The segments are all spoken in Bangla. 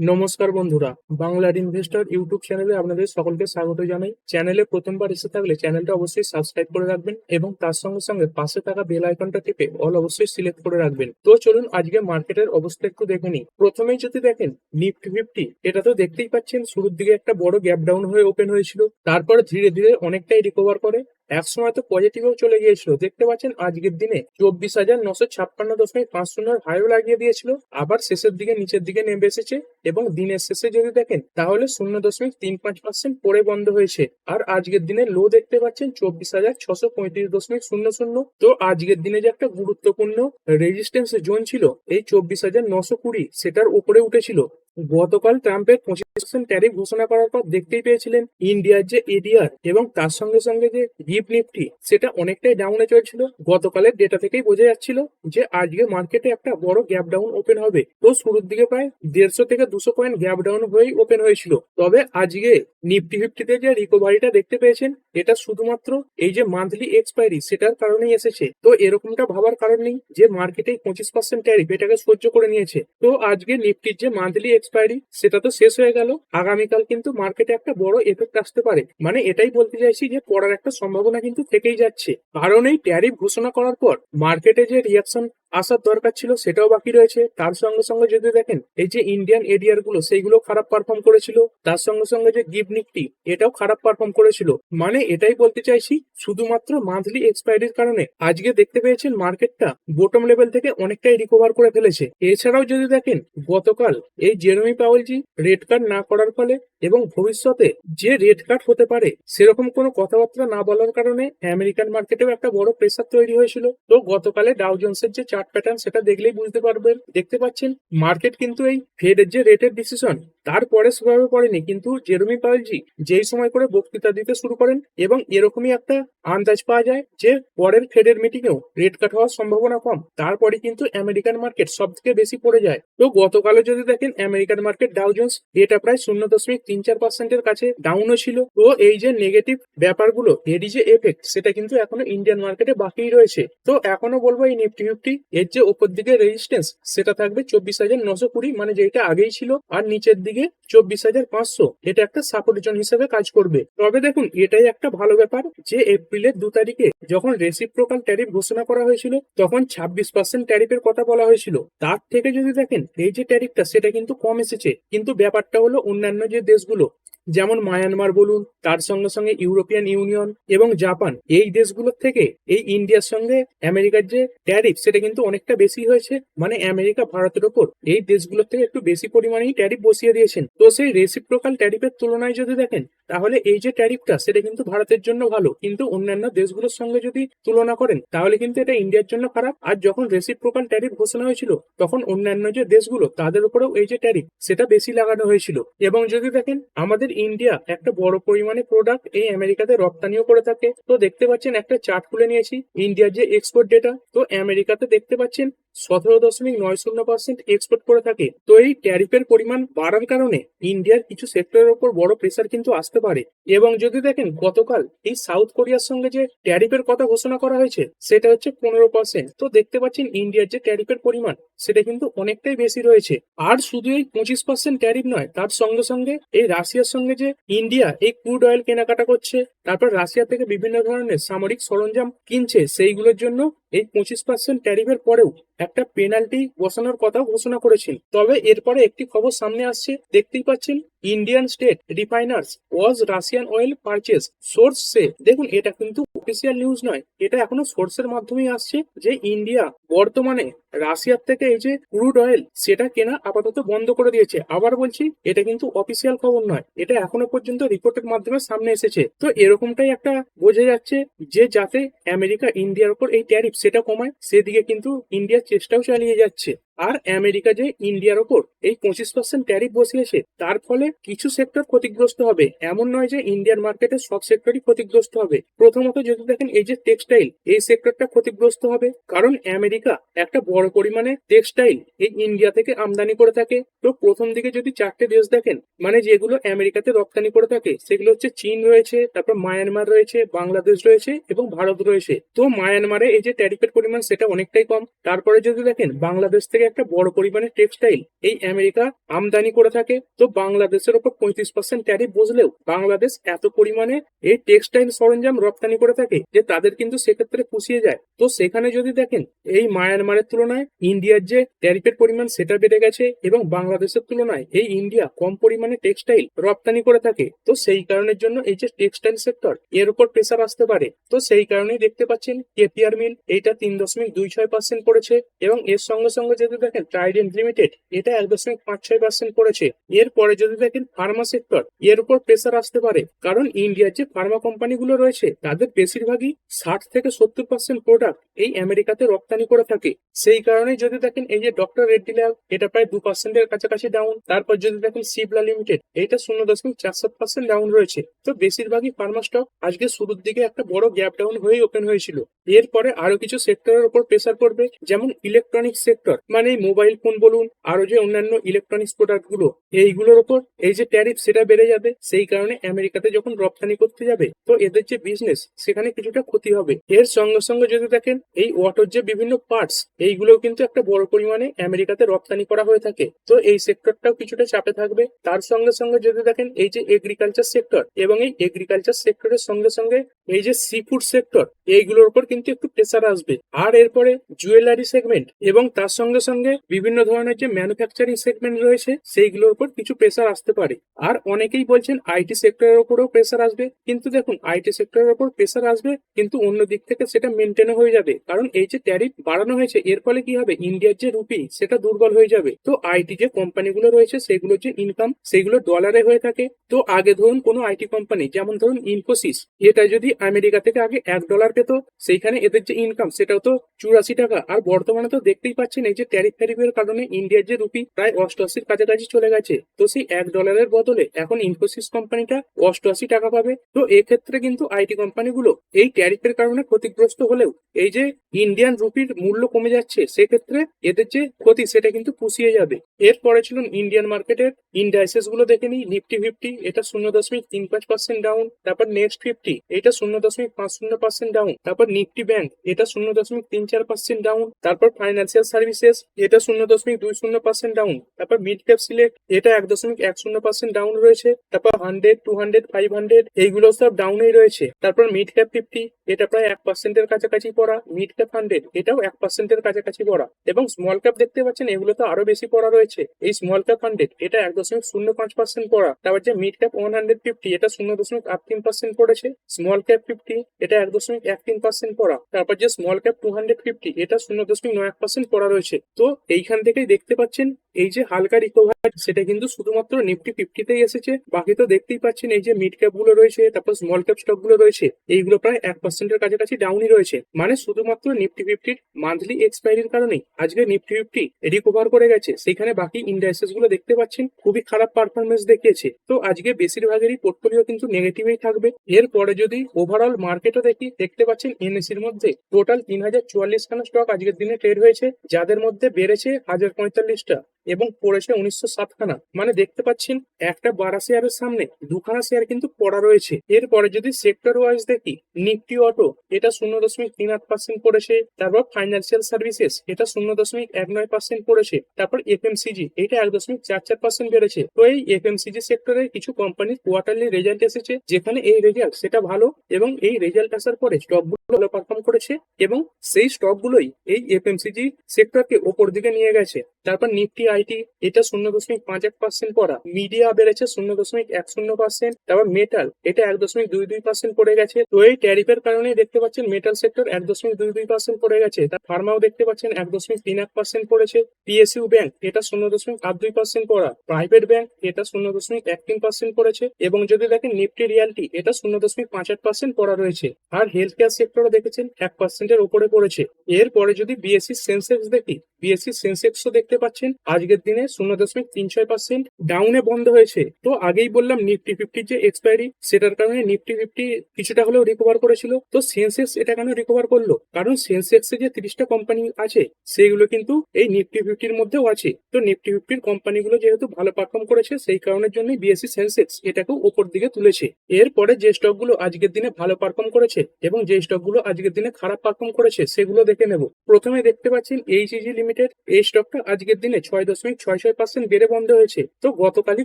নমস্কার বন্ধুরা, বাংলার ইনভেস্টর ইউটিউব চ্যানেলে আপনাদের সকলকে স্বাগত জানাই। চ্যানেলে প্রথমবার এসে থাকলে চ্যানেলটা অবশ্যই সাবস্ক্রাইব করে রাখবেন এবং তার সঙ্গে সঙ্গে পাশে থাকা বেল আইকনটা টিপে অল অবশ্যই সিলেক্ট করে রাখবেন। তো চলুন আজকে মার্কেটের অবস্থা একটু দেখে নিই। প্রথমেই যদি দেখেন নিফটি ফিফটি এটা তো দেখতেই পাচ্ছেন, শুরুর দিকে একটা বড় গ্যাপ ডাউন হয়ে ওপেন হয়েছিল। তারপরে ধীরে ধীরে অনেকটাই রিকভার করে। এক সময় তো পজিটিভেও চলে গিয়েছিল। দেখতে পাচ্ছেন, আজকের দিনে চব্বিশ হাজার নশো ছাপ্পান্ন দশমিক পাঁচ শূন্য হাইও লাগিয়ে দিয়েছিল। আবার শেষের দিকে নিচের দিকে নেমে এসেছে এবং দিনের শেষে যদি দেখেন, তাহলে শূন্য দশমিক তিন পাঁচ পার্সেন্ট পরে বন্ধ হয়েছে। আর আজকের দিনে লো দেখতে পাচ্ছেন, চব্বিশ হাজার ছশো পঁয়ত্রিশ দশমিক শূন্য শূন্য। তো আজকের দিনে যে একটা গুরুত্বপূর্ণ রেজিস্ট্যান্স জোন ছিল, এই চব্বিশ হাজার নশো কুড়ি, সেটার উপরে উঠেছিল। গতকাল ট্রাম্পের পঁচিশ পার্সেন্ট ট্যারিফ ঘোষণা করার পর দেখতেই পেয়েছিলেন ইন্ডিয়ার যে এডিআর এবং তার সঙ্গে সঙ্গে যে গিফট নিফটি সেটা অনেকটাই ডাউনে চলছিল। গতকালের ডেটা থেকেই বোঝা যাচ্ছিল যে আজকে মার্কেটে একটা বড় গ্যাপ ডাউন ওপেন হবে। তো শুরুর দিকে প্রায় দেড়শো থেকে দুশো পয়েন্ট গ্যাপ ডাউন হয়েই ওপেন হয়েছিল। তবে আজকে নিফটি ফিফটিতে যে রিকভারিটা দেখতে পেয়েছেন, এটা শুধুমাত্র এই যে মান্থলি এক্সপায়ারি সেটার কারণেই এসেছে। তো এরকমটা ভাবার কারণ নেই যে মার্কেটে পঁচিশ পার্সেন্ট ট্যারিফ এটাকে সহ্য করে নিয়েছে। তো আজকে নিফটির যে মান্থলি এক্সপায়ারি সেটা তো শেষ হয়ে গেল। আগামীকাল কিন্তু মার্কেটে একটা বড় এফেক্ট আসতে পারে। মানে এটাই বলতে চাইছি যে পড়ার একটা সম্ভাবনা কিন্তু থেকেই যাচ্ছে। কারণ এই ট্যারিফ ঘোষণা করার পর মার্কেটে যে রিয়াকশন আসার দরকার ছিল, সেটাও বাকি রয়েছে। তার সঙ্গে সঙ্গে যদি দেখেন, এই যে ইন্ডিয়ান এডিআরগুলো, সেইগুলো খারাপ পারফর্ম করেছিল। তার সঙ্গে সঙ্গে যে নিফটি এটাও খারাপ পারফর্ম করেছিল। মানে এটাই বলতে চাইছি, শুধুমাত্র মান্থলি এক্সপায়ারির কারণে আজকে দেখতে পেয়েছেন মার্কেটটা বোটম লেভেল থেকে অনেকটাই রিকভার করে ফেলেছে। এছাড়াও যদি দেখেন, গতকাল এই জেরমি পাওয়েলজি রেড কার্ড না করার ফলে এবং ভবিষ্যতে যে রেড কার্ড হতে পারে, সেরকম কোনো কথাবার্তা না বলার কারণে আমেরিকান মার্কেটেও একটা বড় প্রেসার তৈরি হয়েছিল। তো গতকালে ডাউ জোন্সের যে চার্ট প্যাটার্ন সেটা দেখলেই বুঝতে পারবেন। দেখতে পাচ্ছেন মার্কেট কিন্তু এই ফেডের যে রেটের ডিসিশন তারপরে সেভাবে পড়েনি। কিন্তু জেরমি পাওয়েলজি যেই সময় করে বক্তৃতা দিতে শুরু করেন এবং এরকমই একটা আন্দাজ পাওয়া যায় যে পরের ফেডের মিটিংয়েও রেট কাট হওয়ার সম্ভাবনা কম। তারপরে কিন্তু আমেরিকান মার্কেট সব থেকে বেশি পড়ে যায়। তো গতকালে যদি দেখেন আমেরিকান মার্কেট ডাউ জোন্স এটা প্রায় শূন্য দশমিক তিন চার পার্সেন্টের কাছে ডাউনও ছিল। তো এই যে নেগেটিভ ব্যাপারগুলো, এরই যে এফেক্ট সেটা কিন্তু এখনও ইন্ডিয়ান মার্কেটে বাকিই রয়েছে। তো এখনও বলব এই নিফটি ফিফটি এর যে ওপর দিকে রেজিস্ট্যান্স সেটা থাকবে চব্বিশ হাজার নশো কুড়ি মানে যেটা আগেই ছিল, আর নিচের দিকে চব্বিশ হাজার পাঁচশো। এটা একটা সাপোর্ট জোন হিসেবে কাজ করবে। তবে দেখুন, এটাই একটা ভালো ব্যাপার যে এপ্রিলের দু তারিখে যখন রেসিপ্রোকাল ট্যারিফ ঘোষণা করা হয়েছিল, তখন ছাব্বিশ পার্সেন্ট ট্যারিফের কথা বলা হয়েছিল। তার থেকে যদি দেখেন, এই যে ট্যারিফটা সেটা কিন্তু কম এসেছে। কিন্তু ব্যাপারটা হলো অন্যান্য যে দেশগুলো যেমন মায়ানমার বলুন, তার সঙ্গে সঙ্গে ইউরোপিয়ান ইউনিয়ন এবং জাপান, এই দেশগুলোর থেকে এই ইন্ডিয়ার সঙ্গে আমেরিকার যে ট্যারিফ, সেটা কিন্তু অনেকটা বেশি হয়েছে। মানে আমেরিকা ভারতের ওপর এই দেশগুলোর থেকে একটু বেশি পরিমাণেই ট্যারিফ বসিয়ে দিয়েছেন। তো সেই রেসিপ্রোকাল ট্যারিফের তুলনায় যদি দেখেন, তাহলে এই যে ট্যারিফটা সেটা কিন্তু ভারতের জন্য ভালো। কিন্তু অন্যান্য দেশগুলোর সঙ্গে যদি তুলনা করেন, তাহলে কিন্তু এটা ইন্ডিয়ার জন্য খারাপ। আর যখন রেসিপ্রোকাল ট্যারিফ ঘোষণা হয়েছিল, তখন অন্যান্য যে দেশগুলো, তাদের উপরেও এই যে ট্যারিফ সেটা বেশি লাগানো হয়েছিল। এবং যদি দেখেন, আমাদের ইন্ডিয়া একটা বড় পরিমাণে প্রোডাক্ট এই আমেরিকাতে রপ্তানিও করে থাকে। তো দেখতে পাচ্ছেন একটা চার্ট খুলে নিয়েছি ইন্ডিয়ার যে এক্সপোর্ট ডেটা তো আমেরিকাতে দেখতে পাচ্ছেন সতেরো দশমিক নয় শূন্য পার্সেন্ট এক্সপোর্ট করে থাকে। তো এই ট্যারিফের পরিমাণ বাড়ার কারণে ইন্ডিয়ার কিছু সেক্টরের উপর বড় প্রেসার কিন্তু আসতে পারে। এবং যদি দেখেন, গতকাল এই সাউথ কোরিয়ার সঙ্গে যে ট্যারিফের কথা ঘোষণা করা হয়েছে, সেটা হচ্ছে পনেরো পার্সেন্ট তো দেখতে পাচ্ছেন, ইন্ডিয়ার যে ট্যারিফের পরিমাণ, সেটা কিন্তু অনেকটাই বেশি রয়েছে। আর শুধু এই পঁচিশ পার্সেন্ট ট্যারিফ নয়, তার সঙ্গে সঙ্গে এই রাশিয়ার সঙ্গে যে ইন্ডিয়া এই ক্রুড অয়েল কেনাকাটা করছে, তারপর রাশিয়া থেকে বিভিন্ন ধরনের সামরিক সরঞ্জাম কিনছে, সেইগুলোর জন্য এই পঁচিশ পার্সেন্ট ট্যারিফের পরেও একটা পেনাল্টি বসানোর কথা ঘোষণা করেছিল তবে এরপরে একটি খবর সামনে আসছে। দেখতেই পাচ্ছেন Indian state refiners was Russian oil purchase source সে দেখুন, এটা কিন্তু অফিসিয়াল নিউজ নয়। এটা এখনও সোর্সের মাধ্যমেই আসছে যে ইন্ডিয়া বর্তমানে রাশিয়ার থেকে এই যে ক্রুড অয়েল, সেটা কেনা আপাতত বন্ধ করে দিয়েছে। আবার বলছি, এটা কিন্তু অফিসিয়াল খবর নয়। এটা এখনও পর্যন্ত রিপোর্টের মাধ্যমে সামনে এসেছে। তো এরকমটাই একটা বোঝা যাচ্ছে যে, যাতে আমেরিকা ইন্ডিয়ার উপর এই ট্যারিফ সেটা কমায়, সেদিকে কিন্তু ইন্ডিয়ার চেষ্টাও চালিয়ে যাচ্ছে। আর আমেরিকা যে ইন্ডিয়ার ওপর এই পঁচিশ পার্সেন্ট ট্যারিফ বসিয়েছে, তার ফলে কিছু সেক্টর ক্ষতিগ্রস্ত হবে। এমন নয় যে ইন্ডিয়ান মার্কেটে সব সেক্টরই ক্ষতিগ্রস্ত হবে। প্রথমত যদি দেখেন এই যে টেক্সটাইল এই সেক্টরটা ক্ষতিগ্রস্ত হবে। কারণ আমেরিকা একটা বড় পরিমাণে টেক্সটাইল এই ইন্ডিয়া থেকে আমদানি করে থাকে। তো প্রথম দিকে যদি চারটে দেশ দেখেন মানে যেগুলো আমেরিকাতে রপ্তানি করে থাকে, সেগুলো হচ্ছে চীন রয়েছে, তারপর মায়ানমার রয়েছে, বাংলাদেশ রয়েছে এবং ভারত রয়েছে। তো মায়ানমারে এই যে ট্যারিফের পরিমাণ, সেটা অনেকটাই কম। তারপরে যদি দেখেন বাংলাদেশ থেকে একটা বড় পরিমাণে টেক্সটাইল এই আমেরিকা আমদানি করে থাকে। তো বাংলাদেশের ওপর পঁয়ত্রিশ পার্সেন্ট ট্যারিফ বসলেও বাংলাদেশ এত পরিমাণে এই টেক্সটাইল সরঞ্জাম রপ্তানি করে থাকে যে তাদের কিন্তু সেক্ষেত্রে পুষিয়ে যায়। তো সেখানে যদি দেখেন, এই মায়ানমারের তুলনায় ইন্ডিয়ার যে ট্যারিফের পরিমাণ সেটা বেড়ে গেছে এবং বাংলাদেশের তুলনায় এই ইন্ডিয়া কম পরিমাণে টেক্সটাইল রপ্তানি করে থাকে। তো সেই কারণের জন্য এই যে টেক্সটাইল সেক্টর এর উপর প্রেসার আসতে পারে। তো সেই কারণেই দেখতে পাচ্ছেন কেপিআর মিল এইটা তিন দশমিক দুই ছয় পার্সেন্ট পড়েছে এবং এর সঙ্গে সঙ্গে যদি দেখেন ট্রাইডেন্ট লিমিটেড এটা এক দশমিক পাঁচ, ছয় পার্সেন্ট পড়েছে এরপরে যদি দেখেন ফার্মা সেক্টর এর উপর প্রেসার আসতে পারে। কারণ ইন্ডিয়ার যে ফার্মা কোম্পানিগুলো রয়েছে, তাদের বেশিরভাগই ষাট থেকে সত্তর পার্সেন্ট প্রোডাক্ট এই আমেরিকাতে রপ্তানি করে থাকে। সেই কারণে যদি দেখেন, এই যে ডক্টর রেড্ডি ল্যাব এটা প্রায় দু পার্সেন্টের কাছাকাছি ডাউন তারপর যদি দেখেন সিবলা লিমিটেড এটা শূন্য দশমিক চার সাত পার্সেন্ট ডাউন রয়েছে। তো বেশিরভাগই ফার্মা স্টক আজকে শুরুর দিকে একটা বড় গ্যাপ ডাউন হয়ে ওপেন হয়েছিল। এরপরে আরও কিছু সেক্টরের উপর প্রেসার পড়বে, যেমন ইলেকট্রনিক সেক্টর মানে মোবাইল ফোন বলুন, আরও যে অন্যান্য ইলেকট্রনিক্স প্রোডাক্টগুলো, এইগুলোর উপর এই যে ট্যারিফ সেটা বেড়ে যাবে, সেই কারণে আমেরিকাতে যখন রপ্তানি করতে যাবে, তো এদের যে বিজনেস সেখানে কিছুটা ক্ষতি হবে। এর সঙ্গে সঙ্গে যদি দেখেন, এই অটোর যে বিভিন্ন পার্টস এইগুলোও কিন্তু একটা বড় পরিমাণে আমেরিকাতে রপ্তানি করা হয়ে থাকে। তো এই সেক্টরটাও কিছুটা চাপে থাকবে। তার সঙ্গে সঙ্গে যদি দেখেন, এই যে এগ্রিকালচার সেক্টর এবং এই এগ্রিকালচার সেক্টরের সঙ্গে সঙ্গে এই যে সি ফুড সেক্টর এইগুলোর উপর কিন্তু একটু প্রেসার আসবে। আর এরপরে জুয়েলারি সেগমেন্ট এবং তার সঙ্গে সঙ্গে বিভিন্ন ধরনের যে ম্যানুফ্যাকচারিং সেগমেন্ট রয়েছে, সেইগুলোর উপর কিছু প্রেসার আসতে পারে। আর অনেকেই বলছেন আইটি সেক্টরের উপরেও প্রেসার আসবে। কিন্তু দেখুন আইটি সেক্টরের উপর প্রেসার আসবে, কিন্তু অন্য দিক থেকে সেটা মেনটেন হয়ে যাবে। কারণ এই যে ট্যারিফ বাড়ানো হয়েছে, এর ফলে কি হবে? ইন্ডিয়ার যে রুপি সেটা দুর্বল হয়ে যাবে। তো আইটি যে কোম্পানিগুলো রয়েছে, সেগুলোর যে ইনকাম সেগুলো ডলারে হয়ে থাকে। তো আগে ধরুন কোনো আইটি কোম্পানি যেমন ধরুন ইনফোসিস এটা যদি আমেরিকা থেকে আগে এক ডলার পেত, সেইখানে এদের যে ইনকাম সেটাও তো চুরাশি টাকা। আর বর্তমানে তো দেখতেই পাচ্ছেন, এই যে ট্যারিফ ফ্যারিফের কারণে ইন্ডিয়ার যে রুপি প্রায় অষ্টআশির কাছাকাছি চলে গেছে। তো সেই এক ডলারের বদলে এখন ইনফোসিস কোম্পানিটা অষ্টআশি টাকা পাবে। তো এক্ষেত্রে কিন্তু আইটি কোম্পানিগুলো এই ট্যারিফের কারণে ক্ষতিগ্রস্ত হলেও এই যে ইন্ডিয়ান রুপির মূল্য কমে যাচ্ছে, সেক্ষেত্রে এদের যে ক্ষতি সেটা কিন্তু পুষিয়ে যাবে। এরপরে ছিল ইন্ডিয়ান মার্কেটের ইন্ডাইসেসগুলো দেখে নিই। নিফটি ফিফটি এটা শূন্য দশমিক তিন পাঁচ পার্সেন্ট ডাউন তারপর নেক্সট ফিফটি এটা শূন্য দশমিক পাঁচ শূন্য পার্সেন্ট ডাউন তারপর নিফটি ব্যাংক এটা শূন্য দশমিক তিন চার পার্সেন্ট ডাউন তারপর ফাইন্যান্সিয়াল সার্ভিসেস এটা শূন্য দশমিক দুই শূন্য পার্সেন্ট ডাউন তারপর মিড ক্যাপ সিলেক্ট এটা এক দশমিক এক শূন্য পার্সেন্ট ডাউন রয়েছে, তারপর hundred two hundred five hundred এইগুলো সব ডাউনেই রয়েছে, তারপর মিড ক্যাপ ফিফটি এটা প্রায় এক পার্সেন্টের কাছাকাছি পড়া মিড ক্যাপ হান্ড্রেড এটাও এক পার্সেন্টের কাছাকাছি পড়া, এবং স্মল ক্যাপ দেখতে পাচ্ছেন, এগুলো তো আরও বেশি পড়া রয়েছে, এই স্মল ক্যাপ হান্ড্রেড এটা এক দশমিক শূন্য পাঁচ পার্সেন্ট পড়া তারপর যে mid cap one hundred fifty এটা শূন্য দশমিক আট তিন পার্সেন্ট পড়েছে স্মল ক্যাপ ফিফটি এটা এক দশমিক এক তিন পার্সেন্ট পড়া, তারপর যে small cap two hundred fifty এটা শূন্য দশমিক নয় এক পার্সেন্ট পড়া রয়েছে, তো এইখান থেকেই দেখতে পাচ্ছেন এই যে হালকা রিকভার সেটা কিন্তু শুধুমাত্র নিফটি ফিফটিতেই এসেছে। বাকি তো দেখতেই পাচ্ছেন এই যে মিড ক্যাপগুলো রয়েছে, তারপর স্মল ক্যাপ স্টকগুলো রয়েছে, এইগুলো প্রায় এক পার্সেন্টের কাছাকাছি ডাউনই রয়েছে। মানে শুধুমাত্র নিফটি ফিফটির মান্থলি এক্সপায়ারির কারণেই আজকে নিফটি ফিফটি রিকভার করে গেছে। সেখানে বাকি ইন্ডাস্ট্রিজগুলো দেখতে পাচ্ছেন, খুবই খারাপ পারফরমেন্স দেখিয়েছে। তো আজকে বেশিরভাগেরই পোর্টফোলিও কিন্তু নেগেটিভই থাকবে। এরপরে যদি ওভারঅল মার্কেটও দেখি, দেখতে পাচ্ছেন এনএসির মধ্যে টোটাল তিন হাজার চুয়াল্লিশ খানা স্টক আজকের দিনে ট্রেড হয়েছে। যাদের মধ্যে বেড়েছে হাজার পঁয়তাল্লিশটা। এবং পড়েছে উনিশশো সাত খানা মানে দেখতে পাচ্ছেন, একটা বারা শেয়ারের সামনে দুখানা শেয়ার কিন্তু পড়া রয়েছে। এরপরে যদি সেক্টর ওয়াইজ দেখি নিফটি অটো এটা শূন্য দশমিক তিন আট পার্সেন্ট পড়েছে। তারপর ফাইন্যান্সিয়াল সার্ভিসেস এটা শূন্য দশমিক এক নয় পার্সেন্ট পড়েছে। তারপর এফএমসিজি এটা এক দশমিক চার চার পার্সেন্ট বেড়েছে। তো এই এফএমসিজি সেক্টরে কিছু কোম্পানির কোয়ার্টারলি রেজাল্ট এসেছে, যেখানে এই রেজাল্ট সেটা ভালো এবং এই রেজাল্ট আসার পরে স্টকগুলো ভালো পারফর্ম করেছে এবং সেই স্টকগুলোই এই এফএমসিজি সেক্টরকে ওপর দিকে নিয়ে গেছে। তারপর নিফটি আইটি, এটা শূন্য দশমিক পাঁচ এক পার্সেন্ট পড়া। মিডিয়া বেড়েছে শূন্য দশমিক এক শূন্য পার্সেন্ট তারপর মেটাল, এটা এক দশমিক দুই দুই পার্সেন্ট পড়ে গেছে। তো এই ট্যারিফের কারণে দেখতে পাচ্ছেন মেটাল সেক্টর এক দশমিক দুই দুই পার্সেন্ট পড়ে গেছে। তার ফার্মাও দেখতে পাচ্ছেন এক দশমিক তিন এক পার্সেন্ট পড়েছে। পিএসইউ ব্যাংক এটা শূন্য দশমিক আট দুই পার্সেন্ট পড়া। প্রাইভেট ব্যাংক এটা শূন্য দশমিক এক তিন পার্সেন্ট পড়েছে। এবং যদি দেখেন নিফটি রিয়ালটি, এটা শূন্য দশমিক পাঁচ আট পার্সেন্ট পড়া রয়েছে। আর হেলথ কেয়ার সেক্টরও দেখেছেন এক পার্সেন্টের উপরে পড়েছে। এরপরে যদি বিএসসি সেন্সেক্স দেখি বিএসসি সেন্সেক্সও দেখতে পাচ্ছেন। আজকের দিনে শূন্য দশমিক তিন ছয় পার্সেন্ট ডাউনে বন্ধ হয়েছে। তো আগেই বললাম নিফটি ফিফটির যে এক্সপায়ারি সেটার কারণে নিফটি ফিফটি কিছুটা হলেও রিকভার করেছিল। তো সেন্সেক্স এটা কেন রিকভার করল? কারণ সেন্সেক্সে যে তিরিশটা কোম্পানি আছে সেগুলো কিন্তু এই নিফটি ফিফটির মধ্যেও আছে। তো নিফটি ফিফটির কোম্পানিগুলো যেহেতু ভালো পারফর্ম করেছে, সেই কারণের জন্য বিএসসি সেন্সেক্স এটাকেও ওপর দিকে তুলেছে। এরপরে যে স্টকগুলো আজকের দিনে ভালো পারফর্ম করেছে এবং যে স্টকগুলো আজকের দিনে খারাপ পারফর্ম করেছে, সেগুলো দেখে নেব। প্রথমে দেখতে পাচ্ছেন এইচইজি লিমিটেড লিমিটেড এই স্টকটা আজকের দিনে ছয় দশমিক ছয় ছয় পার্সেন্ট বেড়ে বন্ধ হয়েছে। তো গতকালই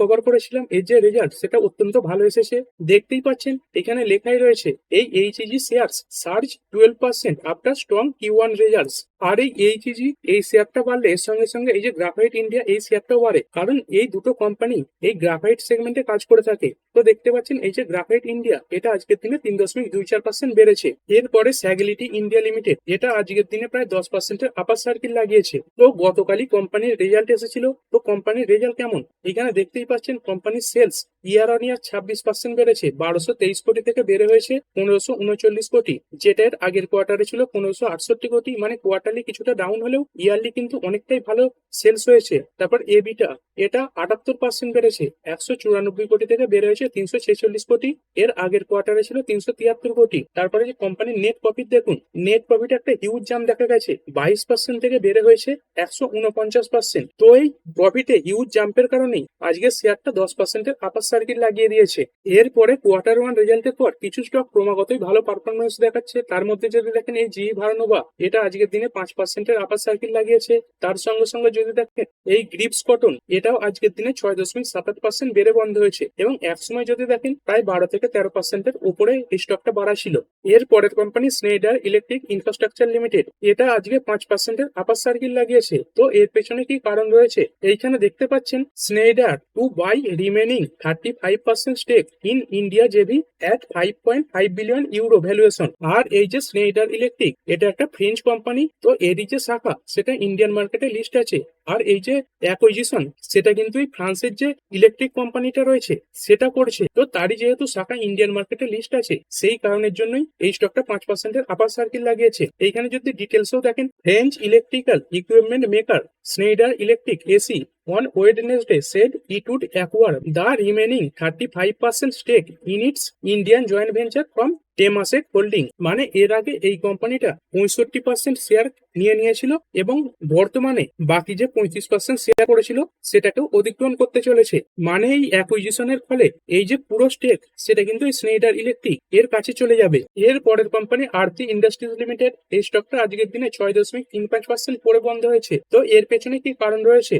কভার করেছিলাম এর যে রেজাল্ট সেটা অত্যন্ত ভালো এসেছে। দেখতেই পাচ্ছেন, এখানে লেখাই রয়েছে, এই H HEG share surge twelve percent after strong Q one results আর এই এইচইজি এই শেয়ারটা বাড়লে এর সঙ্গে সঙ্গে এই যে গ্রাফাইট ইন্ডিয়া এই শেয়ারটাও বাড়ে। কারণ এই দুটো কোম্পানি এই গ্রাফাইট সেগমেন্টে কাজ করে থাকে। তো দেখতে পাচ্ছেন এই যে গ্রাফাইট ইন্ডিয়া এটা আজকের দিনে তিন দশমিক দুই চার পার্সেন্ট বেড়েছে। এরপরে স্যাগিলিটি ইন্ডিয়া লিমিটেড এটা আজকের দিনে প্রায় দশ পার্সেন্টের আপার সার্কিল লাগিয়েছে। তো গতকালই কোম্পানির রেজাল্ট এসেছিল। তো কোম্পানির রেজাল্ট কেমন? এখানে দেখতেই পাচ্ছেন কোম্পানির সেলস ইয়ার অন ইয়ার ছাব্বিশ পার্সেন্ট বেড়েছে। বারোশো তেইশ কোটি থেকে বেড়ে হয়েছে পনেরোশো উনচল্লিশ কোটি। যেটা এর আগের কোয়ার্টারে ছিল পনেরোশো আটষট্টি কোটি। মানে কোয়ার্টারলি কিছুটা ডাউন হলেও ইয়ারলি কিন্তু অনেকটাই ভালো সেলস হয়েছে। তারপর এবিটা এটা আটাত্তর পার্সেন্ট বেড়েছে, একশো চুরানব্বই কোটি থেকে বেড়ে হয়েছে তিনশো ছেচল্লিশ কোটি। এর আগের কোয়ার্টারে ছিল তিনশো তিয়াত্তর কোটি। তারপরে যে কোম্পানির নেট প্রফিট দেখুন নেট প্রফিট একটা হিউজ জাম দেখা গেছে, বাইশ পার্সেন্ট থেকে বেড়ে হয়েছে একশো উনপঞ্চাশ পার্সেন্ট তো এই প্রফিটে হিউজ জাম্পের কারণেই আজকে শেয়ারটা দশ পার্সেন্টের আপার সার্কিট লাগিয়ে দিয়েছে। এরপরে কোয়ার্টার ওয়ান রেজাল্টের পর কিছু স্টক ক্রমাগতই ভালো পারফরমেন্স দেখাচ্ছে। তার মধ্যে যদি দেখেন এই জি ভারানোভা এটা আজকের দিনে পাঁচ পার্সেন্টের আপার সার্কিট লাগিয়েছে। তার সঙ্গে সঙ্গে যদি দেখেন, এই গ্রিপস কটন এটাও আজকের দিনে ছয় দশমিক সাত আট পার্সেন্ট বেড়ে বন্ধ হয়েছে এবং এক সময় যদি দেখেন, প্রায় বারো থেকে তেরো পার্সেন্টের উপরে স্টকটা বাড়া ছিল এর পরের company Schneider electric infrastructure limited এটা আজকে পাঁচ পার্সেন্টের আপার সার্কিল লাগিয়েছে। তো এর পেছনে কি কারণ রয়েছে? এইখানে দেখতে পাচ্ছেন Schneider to buy remaining thirty five percent stake in India JV at five point five billion euro valuation আর এই যে স্নেডার ইলেকট্রিক এটা একটা ফ্রেঞ্চ কোম্পানি তো এরই যে শাখা, সেটা ইন্ডিয়ান মার্কেটে লিস্ট আছে। আর এই যে অ্যাকুইজিশন সেটা কিন্তু এই ফ্রান্সের যে ইলেকট্রিক কোম্পানিটা রয়েছে, সেটা করছে। তো তারই যেহেতু শাখা ইন্ডিয়ান মার্কেটে লিস্ট আছে, সেই কারণের জন্যই এই স্টকটা পাঁচ পার্সেন্টের আপার সার্কিল লাগিয়েছে। এইখানে যদি ডিটেলসও দেখেন French electrical equipment maker Schneider electric SE on Wednesday said it would acquire the remaining 35% stake in its Indian joint venture from Temasek holding মানে এর আগে এই কোম্পানিটা পঁয়ষট্টি পার্সেন্ট শেয়ার নিয়ে নিয়েছিল এবং বর্তমানে বাকি যে পঁয়ত্রিশ পার্সেন্ট শেয়ার করেছিল, সেটাকেও অতিক্রম করতে চলেছে। মানে এই অ্যাকুইজিশনের ফলে এই যে পুরো স্টেক সেটা কিন্তু স্নেডার ইলেকট্রিকের কাছে চলে যাবে। এর পরের কোম্পানি আরতি ইন্ডাস্ট্রিজ লিমিটেড এই স্টকটা আজকের দিনে ছয় দশমিক তিন পাঁচ পার্সেন্ট পরে বন্ধ হয়েছে। তো এর পেছনে কি কারণ রয়েছে?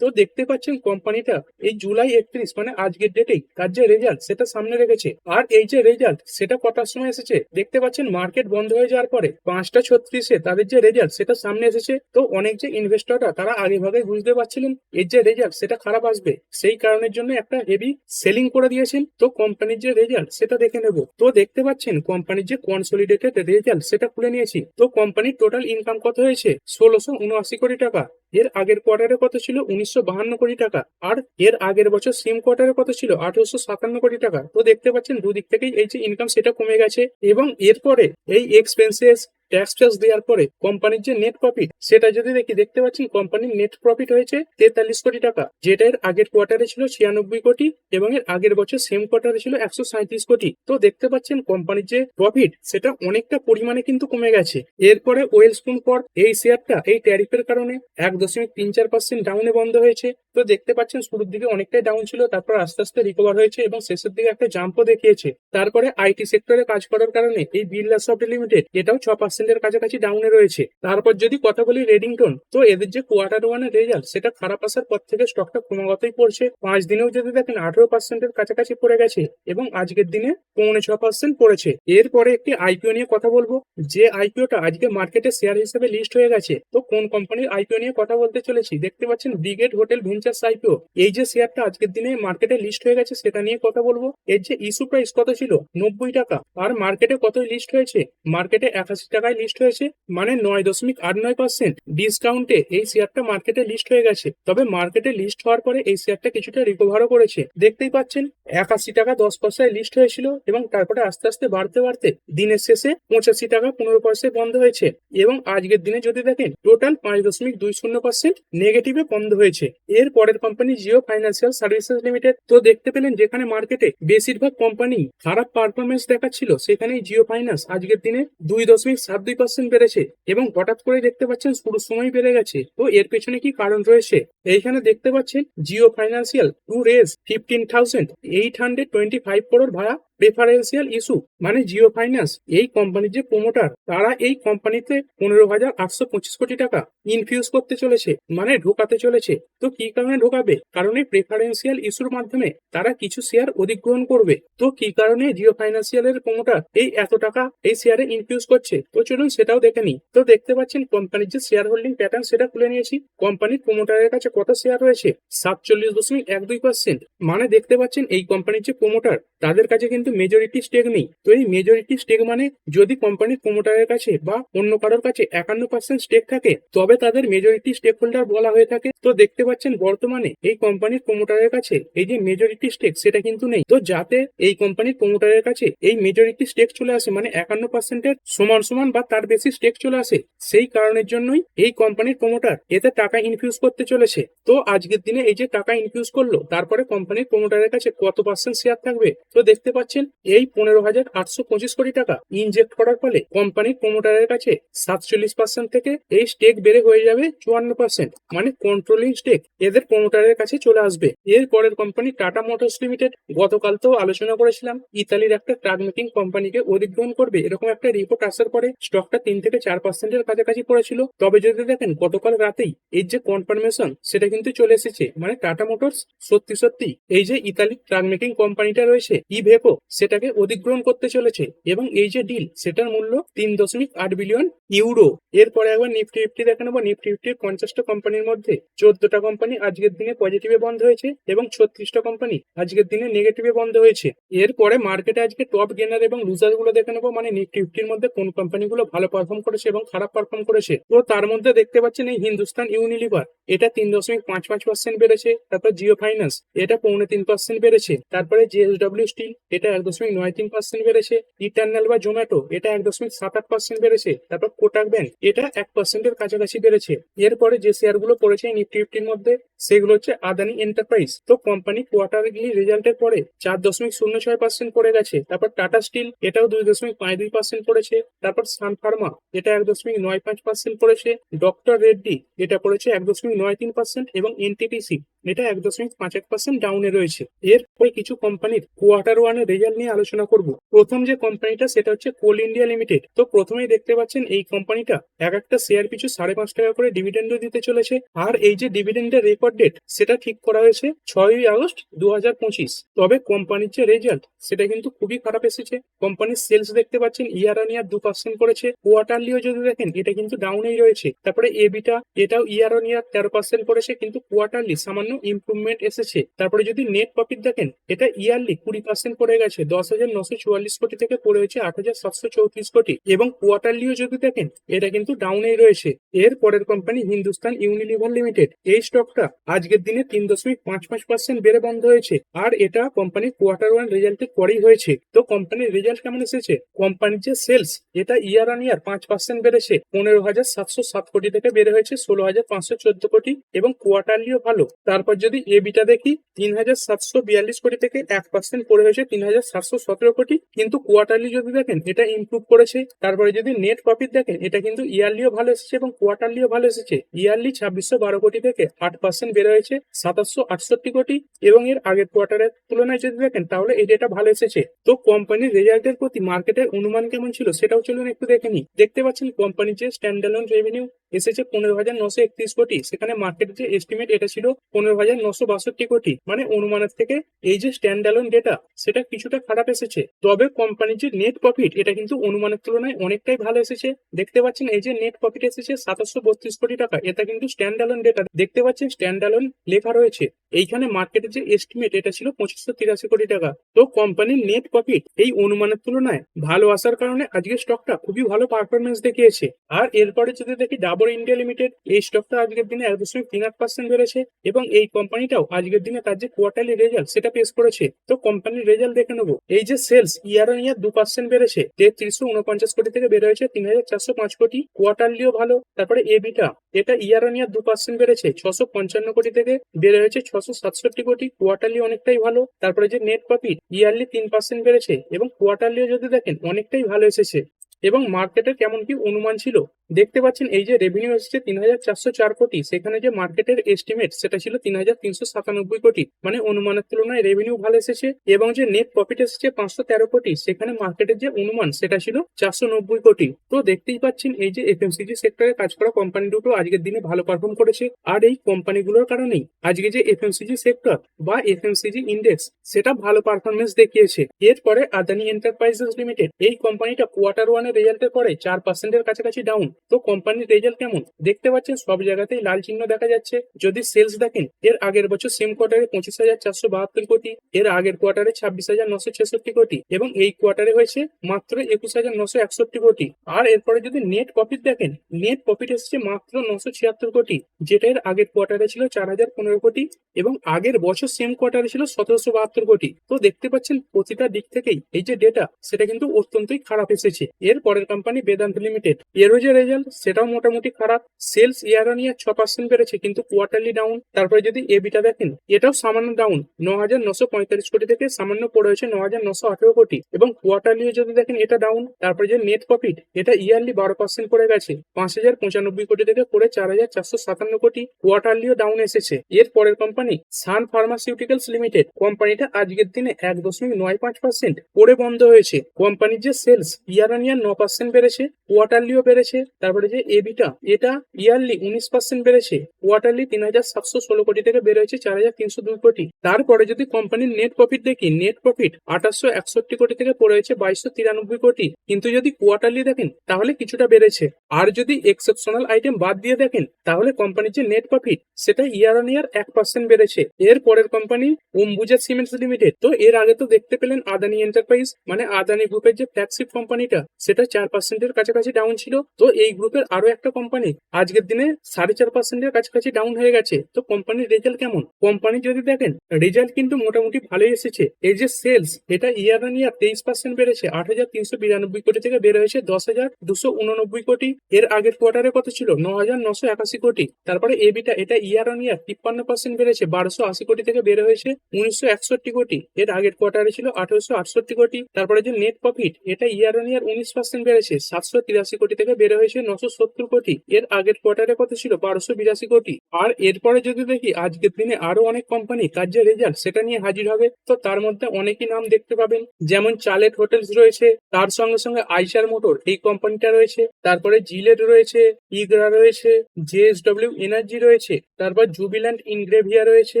তো দেখতে পাচ্ছেন কোম্পানিটা এই জুলাই একত্রিশ মানে আজকের ডেটেই তার যে রেজাল্ট সেটা সামনে রেখেছে। আর এই যে রেজাল্ট সেটা কটার সময় এসেছে? দেখতে পাচ্ছেন মার্কেট বন্ধ হয়ে যাওয়ার পরে পাঁচটা ছত্রিশে তাদের যে রেজাল্ট সেটা সামনে এসেছে। তো অনেক যে ইনভেস্টররা তারা আগে ভাগে বুঝতে পারছিলেন, এর যে রেজাল্ট সেটা খারাপ আসবে। সেই কারণের জন্য একটা হেভি সেলিং করে দিয়েছেন। তো কোম্পানির যে রেজাল্ট সেটা দেখে নেব। তো দেখতে পাচ্ছেন কোম্পানির যে কনসোলিডেটেড রেজাল্ট সেটা খুলে নিয়েছি। তো কোম্পানির টোটাল ইনকাম কত হয়েছে? ষোলোশো উনআশি কোটি টাকা। এর আগের কোয়ার্টারে কত ছিল? উনিশশো বাহান্ন কোটি টাকা। আর এর আগের বছর সেম কোয়ার্টারে কত ছিল, আঠারোশো সাতান্ন কোটি টাকা। তো দেখতে পাচ্ছেন, দুদিক থেকেই এই যে ইনকাম সেটা কমে গেছে। এবং এরপরে এই এক্সপেন্সেস ট্যাক্স ট্যাক্স দেওয়ার পরে কোম্পানির যে নেট প্রফিট সেটা যদি দেখি, দেখতে পাচ্ছেন কোম্পানির নেট প্রফিট হয়েছে তেতাল্লিশ কোটি টাকা, যেটা এর আগের কোয়ার্টারে ছিল ছিয়ানব্বই কোটি এবং এর আগের বছর সেম কোয়ার্টারে ছিল একশো সাঁত্রিশ কোটি। তো দেখতে পাচ্ছেন কোম্পানির যে প্রফিট সেটা অনেকটা পরিমাণে কিন্তু কমে গেছে। এরপরে ওয়েল স্পুন পর এই শেয়ারটা এই ট্যারিফের কারণে এক দশমিক তিন চার পার্সেন্ট ডাউনে বন্ধ হয়েছে। তো দেখতে পাচ্ছেন শুরুর দিকে অনেকটাই ডাউন ছিল, তারপর আস্তে আস্তে রিকভার হয়েছে এবং শেষের দিকে একটা জাম্পও দেখিয়েছে। তারপরে আইটি সেক্টরে কাজ করার কারণে এই বিড়লা সফট লিমিটেড এটাও ছ পার্সেন্টের কাছাকাছি ডাউনে রয়েছে। তারপর যদি কথা বলি রেডিংটন তো এদের যে কোয়ার্টার ওয়ানের রেজাল্ট সেটা খারাপ আসার পর থেকে স্টকটা ক্রমাগতই পড়ছে। পাঁচ দিনেও যদি দেখেন আঠারো পার্সেন্টের কাছাকাছি পড়ে গেছে এবং আজকের দিনে পৌনে ছ পার্সেন্ট পড়েছে। এরপরে একটি আইপিও নিয়ে কথা বলব। যে আইপিওটা আজকে মার্কেটে শেয়ার হিসেবে লিস্ট হয়ে গেছে, তো কোন কোম্পানির আইপিও নিয়ে কথা বলতে চলেছি? দেখতে পাচ্ছেন ব্রিগেড হোটেল ভেঞ্চার্স আইপিও এই যে শেয়ারটা আজকের দিনে মার্কেটে লিস্ট হয়ে গেছে, সেটা নিয়ে কথা বলব। এর যে ইস্যু প্রাইস কত ছিল? নব্বই টাকা। আর মার্কেটে কতই লিস্ট হয়েছে? মার্কেটে একাশি টাকায় লিস্ট হয়েছে মানে নয় দশমিক আট নয় পার্সেন্ট ডিসকাউন্টে এই শেয়ারটা মার্কেটে লিস্ট হয়ে গেছে। তবে মার্কেটে লিস্ট হওয়ার পরে এই শেয়ারটা কিছুটা রিকভারও করেছে। দেখতেই পাচ্ছেন, একাশি টাকা দশ পয়সায় লিস্ট হয়েছিল এবং তারপরে আস্তে আস্তে বাড়তে বাড়তে দিনের শেষে পঁচাশি টাকা পনেরো পয়সায় বন্ধ হয়েছে এবং আজকের দিনে যদি দেখেন টোটাল পাঁচ দশমিক দুই শূন্য পার্সেন্ট নেগেটিভে বন্ধ হয়েছে। এর পরের company Jio financial services limited তো দেখতে পেলেন যেখানে মার্কেটে বেশিরভাগ কোম্পানি খারাপ পারফরমেন্স দেখাচ্ছিল সেখানে জিও ফাইন্যান্স আজকের দিনে দুই দশমিক সাত দুই পার্সেন্ট বেড়েছে এবং হঠাৎ করে দেখতে পাচ্ছেন পুরো সময় বেড়ে গেছে। তো এর পেছনে কি কারণ রয়েছে? এইখানে দেখতে পাচ্ছেন Jio financial to raise fifteen thousand eight hundred twenty five crore via preferential issue মানে জিও ফাইন্যান্স এই কোম্পানির যে প্রোমোটার তারা এই কোম্পানিতে পনেরো হাজার আটশো পঁচিশ কোটি টাকা ইনফিউজ করতে চলেছে মানে ঢোকাতে চলেছে। তো কি কারণে ঢোকাবে? কারণ এই প্রেফারেন্সিয়াল ইস্যুর মাধ্যমে তারা কিছু শেয়ার অধিগ্রহণ করবে। তো কি কারণে জিও ফাইন্যান্সিয়ালের প্রোমোটার এই এত টাকা এই শেয়ারে ইনফিউজ করছে? তো চলুন সেটাও দেখে নিই। তো দেখতে পাচ্ছেন কোম্পানির যে শেয়ার হোল্ডিং প্যাটার্ন সেটা খুলে নিয়েছি। কোম্পানির প্রমোটারের কাছে কত শেয়ার রয়েছে? সাতচল্লিশ দশমিক এক দুই পার্সেন্ট মানে দেখতে পাচ্ছেন এই কোম্পানির যে প্রোমোটার তাদের কাছে কিন্তু মেজরিটি স্টেক নেই। তো এই মেজরিটি স্টেক মানে যদি কোম্পানির প্রমোটারের কাছে বা অন্য কারোর কাছে একান্ন পার্সেন্ট স্টেক থাকে, তবে তাদের মেজরিটি স্টেক হোল্ডার বলা হয়ে থাকে। তো দেখতে পাচ্ছেন বর্তমানে এই কোম্পানির প্রমোটারের কাছে এই যে মেজরিটি স্টেক সেটা কিন্তু নেই। তো যাতে এই কোম্পানির প্রমোটারের কাছে এই মেজরিটি স্টেক চলে আসে মানে একান্ন পার্সেন্টের সমান সমান বা তার বেশি স্টেক চলে আসে, সেই কারণের জন্যই এই কোম্পানির প্রমোটার এতে টাকা ইনফিউজ করতে চলেছে। তো আজকের দিনে এই যে টাকা ইনফিউজ করল, তারপরে কোম্পানির প্রমোটারের কাছে কত পার্সেন্ট শেয়ার থাকবে, তো দেখতে পাচ্ছেন এই পনেরো হাজার আটশো পঁচিশ কোটি টাকা। ইনজেক্ট করার ফলে কোম্পানির প্রমোটারের কাছে সাতচল্লিশ পার্সেন্ট থেকে এই স্টেক বেড়ে হয়ে যাবে চুয়ান্ন পার্সেন্ট মানে কন্ট্রোলিং স্টেক এদের প্রমোটারের কাছে চলে আসবে। এর পরের কোম্পানি টাটা মোটরস লিমিটেড গতকাল তো আলোচনা করেছিলাম, ইতালির একটা ট্রাক মেকিং কোম্পানিকে অধিগ্রহণ করবে। এরকম একটা রিপোর্ট আসার পরে স্টকটা তিন থেকে চার পার্সেন্টের কাছাকাছি পড়েছিল। তবে যদি দেখেন, গতকাল রাতেই এর যে কনফার্মেশন সেটা কিন্তু চলে এসেছে। মানে টাটা মোটরস সত্যি সত্যি এই যে ইতালির ট্রাক মেকিং কোম্পানিটা রয়েছে ইভেকো সেটাকে অধিগ্রহণ করতে চলেছে এবং এই যে ডিল সেটার মূল্য তিন দশমিক আট বিলিয়ন ইউরো এরপরে একবার নিফটি ফিফটি দেখে নেব। নিফটি ফিফটির পঞ্চাশটা কোম্পানির মধ্যে চোদ্দটা কোম্পানি আজকের দিনে পজিটিভে বন্ধ হয়েছে এবং ছত্রিশটা কোম্পানি আজকের দিনে নেগেটিভে বন্ধ হয়েছে। এরপরে মার্কেটে আজকে টপ গেনার এবং লুজারগুলো দেখে নেব। মানে নিফটি ফিফটির মধ্যে কোন কোম্পানিগুলো ভালো পারফর্ম করেছে এবং খারাপ পারফর্ম করেছে। তো তার মধ্যে দেখতে পাচ্ছেন এই হিন্দুস্তান ইউনিলিভার এটা তিন দশমিক পাঁচ পাঁচ পার্সেন্ট বেড়েছে। তারপর জিও ফাইন্যান্স এটা পৌনে তিন পার্সেন্ট বেড়েছে। তারপরে জিএসডব্লিউ স্টিল এটা এক দশমিক নয় তিন পার্সেন্ট বেড়েছে। ইটার্নাল বা জোম্যাটো এটা এক দশমিক সাত আট পার্সেন্ট বেড়েছে। তারপর কোটাক ব্যাংক এটা এক পার্সেন্টের কাছাকাছি বেড়েছে। এরপরে যে শেয়ারগুলো পড়েছে নিফটি ফিফটির মধ্যে, সেগুলো হচ্ছে আদানি এন্টারপ্রাইজ তো কোম্পানি কোয়ার্টারলি রেজাল্টের পরে চার দশমিক শূন্য ছয় পার্সেন্ট পড়ে গেছে। তারপর টাটা স্টিল এটাও দুই দশমিক পাঁচ দুই পার্সেন্ট পড়েছে। তারপর সান ফার্মা এটা এক দশমিক নয় পাঁচ পার্সেন্ট পড়েছে। ডক্টর রেড্ডি এটা পড়েছে এক দশমিক নয় তিন পার্সেন্ট এবং এনটিপিসি এটা এক দশমিক পাঁচ এক পার্সেন্ট ডাউনে রয়েছে। এরপরে কিছু কোম্পানির কোয়ার্টার ওয়ানের রেজাল্ট নিয়ে আলোচনা করব। প্রথম যে কোম্পানিটা সেটা হচ্ছে কোল ইন্ডিয়া লিমিটেড তো প্রথমেই দেখতে পাচ্ছেন এই কোম্পানিটা এক একটা শেয়ার পিছু সাড়ে পাঁচ টাকা করে ডিভিডেন্ডও দিতে চলেছে। আর এই যে ডিভিডেন্ডের রেকর্ড ডেট সেটা ঠিক করা হয়েছে ছয়ই আগস্ট দু হাজার পঁচিশ। তবে কোম্পানির যে রেজাল্ট সেটা কিন্তু খুবই খারাপ এসেছে। কোম্পানির সেলস দেখতে পাচ্ছেন ইয়ার অন ইয়ার দু পার্সেন্ট করেছে। কোয়ার্টারলিও যদি দেখেন, এটা কিন্তু ডাউনেই রয়েছে। তারপরে এবিটা এটাও ইয়ার অন ইয়ার তেরো পার্সেন্ট করেছে, কিন্তু কোয়ার্টারলি সামান্য ইমপ্রুভমেন্ট এসেছে। তারপরে যদি নেট প্রফিট দেখেন, এটা ইয়ারলি কুড়ি পার্সেন্ট পড়ে গেছে। দশ হাজার নশো চুয়াল্লিশ কোটি থেকে পড়ে হয়েছে আট হাজার সাতশো চৌত্রিশ কোটি। এবং কোয়ার্টারলিও যদি দেখেন, এটা কিন্তু ডাউনেই রয়েছে। এর পরের কোম্পানি হিন্দুস্তান ইউনিলিভার লিমিটেড এই স্টকটা আজকের দিনে তিন দশমিক পাঁচ পাঁচ পার্সেন্ট বেড়ে বন্ধ হয়েছে। আর এটা কোম্পানির কোয়ার্টার ওয়ান রেজাল্টের পরেই হয়েছে। তো কোম্পানির রেজাল্ট কেমন এসেছে? কোম্পানির যে সেলস এটা ইয়ার অন ইয়ার পাঁচ পার্সেন্ট বেড়েছে। পনেরো হাজার সাতশো সাত কোটি থেকে বেড়ে হয়েছে ষোলো হাজার পাঁচশো চোদ্দ কোটি। এবং কোয়ার্টারলিও ভালো। তারপর যদি এবিটা দেখি তিন হাজার সাতশো বিয়াল্লিশ কোটি থেকে এক পার্সেন্ট পড়ে হয়েছে তিন হাজার সাতশো সতেরো কোটি। কিন্তু কোয়ার্টারলি যদি দেখেন, এটা ইমপ্রুভ করেছে। তারপরে যদি নেট প্রফিট দেখেন, এটা কিন্তু ইয়ারলিও ভালো এসেছে এবং কোয়ার্টারলিও ভালো এসেছে। ইয়ারলি ছাব্বিশশো বারো কোটি থেকে আট পার্সেন্ট বেড়ে হয়েছে, সাতাশশো আটষট্টি কোটি। এবং এর আগের কোয়ার্টারের তুলনায় যদি দেখেন, তাহলে এই ডেটা ভালো এসেছে। তো কোম্পানির রেজাল্টের প্রতি মার্কেটের অনুমান কেমন ছিল, সেটাও চলুন একটু দেখে নিই। দেখতে পাচ্ছেন কোম্পানির যে স্ট্যান্ডার্ন রেভিনিউ এসেছে পনেরো হাজার নশো একত্রিশ কোটি। সেখানে মার্কেট যে এস্টিমেট এটা ছিল পনেরো হাজার নশো বাষট্টি কোটি। মানে অনুমানের থেকে এই যে স্ট্যান্ডার্ন ডেটা সেটা কিছুটা খারাপ এসেছে। তবে কোম্পানির যে নেট প্রফিট এটা কিন্তু অনুমানের তুলনায় অনেকটাই ভালো এসেছে। দেখতে পাচ্ছেন এই যে নেট প্রফিট এসেছে সাতাশশো বত্রিশ কোটি টাকা। এটা কিন্তু স্ট্যান্ডার্ন ডেটা দেখতে পাচ্ছেন স্ট্যান্ডার্ন লেখা রয়েছে। এইখানে মার্কেটের যে এস্টিমেট এটা ছিল পঁচিশশো তিরাশি কোটি টাকা। তো কোম্পানির নেট প্রফিট এই অনুমানের তুলনায় ভালো আসার কারণে আজকে স্টকটা খুবই ভালো পারফরমেন্স দেখিয়েছে। আর এরপরে যদি দেখি ডাবর ইন্ডিয়া লিমিটেড এই স্টকটা আজকের দিনে এক দশমিক তিন আট পার্সেন্ট বেড়েছে। এবং এই কোম্পানিটাও আজকের দিনে তার যে কোয়ার্টারলি রেজাল্ট সেটা পেশ করেছে। তো কোম্পানির রেজাল্ট দেখে নেব। এই যে সেলস ইয়ার অন ইয়ার দু পার্সেন্ট বেড়েছে। তেত্রিশশো উনপঞ্চাশ কোটি থেকে বেড়ে হয়েছে তিন হাজার চারশো পাঁচ কোটি। কোয়ার্টারলিও ভালো, তারপরে এবিটা এটা ইয়ার অন ইয়ার দু পার্সেন্ট বেড়েছে। ছশো পঞ্চান্ন কোটি থেকে বেড়ে হয়েছে ছশো সাতষট্টি কোটি। কোয়ার্টারলি অনেকটাই ভালো, তারপরে যে নেট প্রফিট ইয়ারলি তিন পার্সেন্ট বেড়েছে। এবং কোয়ার্টারলিও যদি দেখেন, অনেকটাই ভালো এসেছে। এবং মার্কেটের কেমন কি অনুমান ছিল? দেখতে পাচ্ছেন, এই যে রেভিনিউ এসেছে তিন হাজার চারশো চার কোটি। সেখানে যে মার্কেটের এস্টিমেট সেটা ছিল তিন হাজার তিনশো সাতানব্বই কোটি। মানে অনুমানের তুলনায় রেভিনিউ ভালো এসেছে এবং যে নেট প্রফিট এসেছে পাঁচশো তেরো কোটি। সেখানে মার্কেটের যে অনুমান, সেটা ছিল চারশো নব্বই কোটি। তো দেখতেই পাচ্ছেন, এই যে এফএমসিজি সেক্টরে কাজ করা কোম্পানি দুটো আজকের দিনে ভালো পারফর্ম করেছে। আর এই কোম্পানিগুলোর কারণেই আজকে যে এফএমসিজি সেক্টর বা এফএমসিজি ইন্ডেক্স সেটা ভালো পারফরমেন্স দেখিয়েছে। এরপরে আদানি এন্টারপ্রাইজেস লিমিটেড এই কোম্পানিটা কোয়ার্টার ওয়ানের রেজাল্টের পরে চার পার্সেন্টের কাছাকাছি ডাউন তো কোম্পানির রেজাল্ট কেমন? দেখতে পাচ্ছেন সব জায়গাতেই লাল চিহ্ন দেখা যাচ্ছে। যদি সেলস দেখেন, এর আগের বছর সেম কোয়ার্টারে পঁচিশ হাজার চারশো বাহাত্তর কোটি, এর আগের কোয়ার্টারে ছাব্বিশ হাজার নশো ছেষট্টি কোটি এবং এই কোয়ার্টারে হয়েছে মাত্র একুশ হাজার নশো একষট্টি কোটি। আর এরপরে যদি নেট প্রফিট দেখেন নেট প্রফিট এসেছে মাত্র নশো ছিয়াত্তর কোটি, যেটা এর আগের কোয়ার্টারে ছিল চার হাজার পনেরো কোটি এবং আগের বছর সেম কোয়ার্টারে ছিল সতেরোশো বাহাত্তর কোটি। তো দেখতে পাচ্ছেন প্রতিটা দিক থেকেই এই যে ডেটা সেটা কিন্তু অত্যন্তই খারাপ এসেছে। এর পরের কোম্পানি বেদান্ত লিমিটেড এরও যে রেজাল্ট সেটাও মোটামুটি খারাপ। সেলস ইয়ার অন ইয়ার ছ পার্সেন্ট বেড়েছে, কিন্তু কোয়ার্টারলি ডাউন তারপরে যদি এবিটা দেখেন, এটাও সামান্য ডাউন ন হাজার নশো পঁয়তাল্লিশ কোটি থেকে সামান্য পড়ে হয়েছে ন হাজার নশো আঠেরো কোটি। এবং কোয়ার্টারলি যদি দেখেন, এটা ডাউন তারপরে যে নেট প্রফিট এটা ইয়ারলি বারো পার্সেন্ট পড়ে গেছে, পাঁচ হাজার পঁচানব্বই কোটি থেকে পড়ে চার হাজার চারশো সাতান্ন কোটি। কোয়ার্টারলিও ডাউন এসেছে। এর পরের কোম্পানি সান ফার্মাসিউটিক্যালস লিমিটেড কোম্পানিটা আজকের দিনে এক দশমিক নয় পাঁচ পার্সেন্ট পড়ে বন্ধ হয়েছে। কোম্পানির যে সেলস ইয়ার অন ইয়ার ন পার্সেন্ট বেড়েছে কোয়ার্টারলিও বেড়েছে। তারপরে যে এবিটা এটা ইয়ারলি উনিশ পার্সেন্ট বেড়েছে কোয়ার্টারলি তিন হাজার সাতশো ষোলো কোটি থেকে বেড়ে হয়েছে চার হাজার তিনশো দুই কোটি। তারপরে যদি কোম্পানির নেট প্রফিট দেখি নেট প্রফিট আঠাশশো একষট্টি কোটি থেকে পড়ে হয়েছে বাইশশো তিরানব্বই কোটি। কিন্তু যদি কোয়ার্টারলি দেখেন, তাহলে কিছুটা বেড়েছে। আর যদি এক্সেপশনাল আইটেম বাদ দিয়ে দেখেন, তাহলে কোম্পানির যে নেট প্রফিট সেটা ইয়ার অন ইয়ার এক পার্সেন্ট বেড়েছে। এর পরের কোম্পানি অম্বুজা সিমেন্টস লিমিটেড তো এর আগে তো দেখতে পেলেন আদানি এন্টারপ্রাইজ মানে আদানি গ্রুপের যে ফ্ল্যাগশিপ কোম্পানিটা সেটা চার পার্সেন্টের কাছাকাছি ডাউন ছিল। তো এই গ্রুপের আরও একটা কোম্পানি আজকের দিনে সাড়ে চার পার্সেন্টের কাছাকাছি ডাউন হয়ে গেছে। তো কোম্পানির রেজাল্ট কেমন? কোম্পানি যদি দেখেন রেজাল্ট কিন্তু মোটামুটি ভালোই এসেছে। এই যে সেলস এটা ইয়ার অন ইয়ার তেইশ পার্সেন্ট বেড়েছে, আট হাজার তিনশো বিরানব্বই কোটি থেকে বেড়ে হয়েছে দশ হাজার দুশো উননব্বই কোটি। এর আগের কোয়ার্টারে কত ছিল ন হাজার নশো একাশি কোটি। তারপরে এবিটা এটা ইয়ার অন ইয়ার তিপ্পান্ন পার্সেন্ট বেড়েছে, বারোশো আশি কোটি থেকে বেড়ে হয়েছে উনিশশো একষট্টি কোটি। এর আগের কোয়ার্টারে ছিল আঠারোশো আটষট্টি কোটি। তারপরে যে নেট প্রফিট এটা ইয়ার অন ইয়ার উনিশ পার্সেন্ট বেড়েছে, সাতশো তিরাশি কোটি থেকে বেড়ে হয়েছে নশো সত্তর কোটি, এর আগের কোয়ার্টারে কত ছিল বারোশো বিরাশি কোটি। আর এরপরে যদি দেখি, আজকের দিনে আরও অনেক কোম্পানি তার যে রেজাল্ট সেটা নিয়ে হাজির হবে, তো তার মধ্যে অনেকই নাম দেখতে পাবেন। যেমন চালেট হোটেলস রয়েছে, তার সঙ্গে সঙ্গে আইসার মোটর, এই কোম্পানিটা রয়েছে। তারপরে জিলেট রয়েছে, ইগরা রয়েছে জেএসডব্লিউ এনার্জি রয়েছে, তারপর জুবিল্যান্ড ইনগ্রেভিয়া রয়েছে,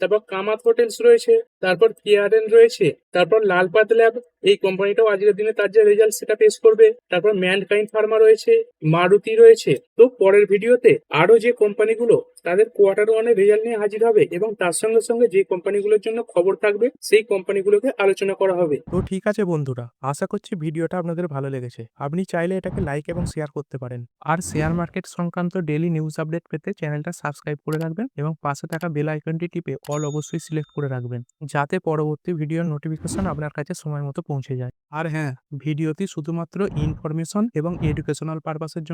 তারপর কামাত হোটেলস রয়েছে, তারপর কেয়ারেন রয়েছে, তারপর লালপাত ল্যাব এই কোম্পানিটাও আজকের দিনে তার যে রেজাল্ট সেটা পেশ করবে। তারপর ম্যানকাইন্ড ফার্মা রয়েছে মারুতি রয়েছে। তো পরের ভিডিওতে আরও যে কোম্পানিগুলো তাদের কোয়ার্টার ওয়ানের রেজাল্ট নিয়ে হাজির হবে এবং তার সঙ্গে সঙ্গে যে কোম্পানিগুলোর জন্য খবর থাকবে, সেই কোম্পানিগুলোকে আলোচনা করা হবে। তো ঠিক আছে বন্ধুরা, আশা করছি ভিডিওটা আপনাদের ভালো লেগেছে। আপনি চাইলে এটাকে লাইক এবং শেয়ার করতে পারেন। আর শেয়ার মার্কেট সংক্রান্ত ডেলি নিউজ আপডেট পেতে চ্যানেলটা সাবস্ক্রাইব করে রাখবেন এবং পাশে থাকা বেল আইকনটি টিপে অল অবশ্যই সিলেক্ট করে রাখবেন, যাতে পরবর্তী ভিডিওর নোটিফিকেশন আপনার কাছে সময় মতো পৌঁছে যায়। আর হ্যাঁ ভিডিওটি শুধুমাত্র ইনফরমেশন এবং এডুকেশনাল পারপাসের জন্য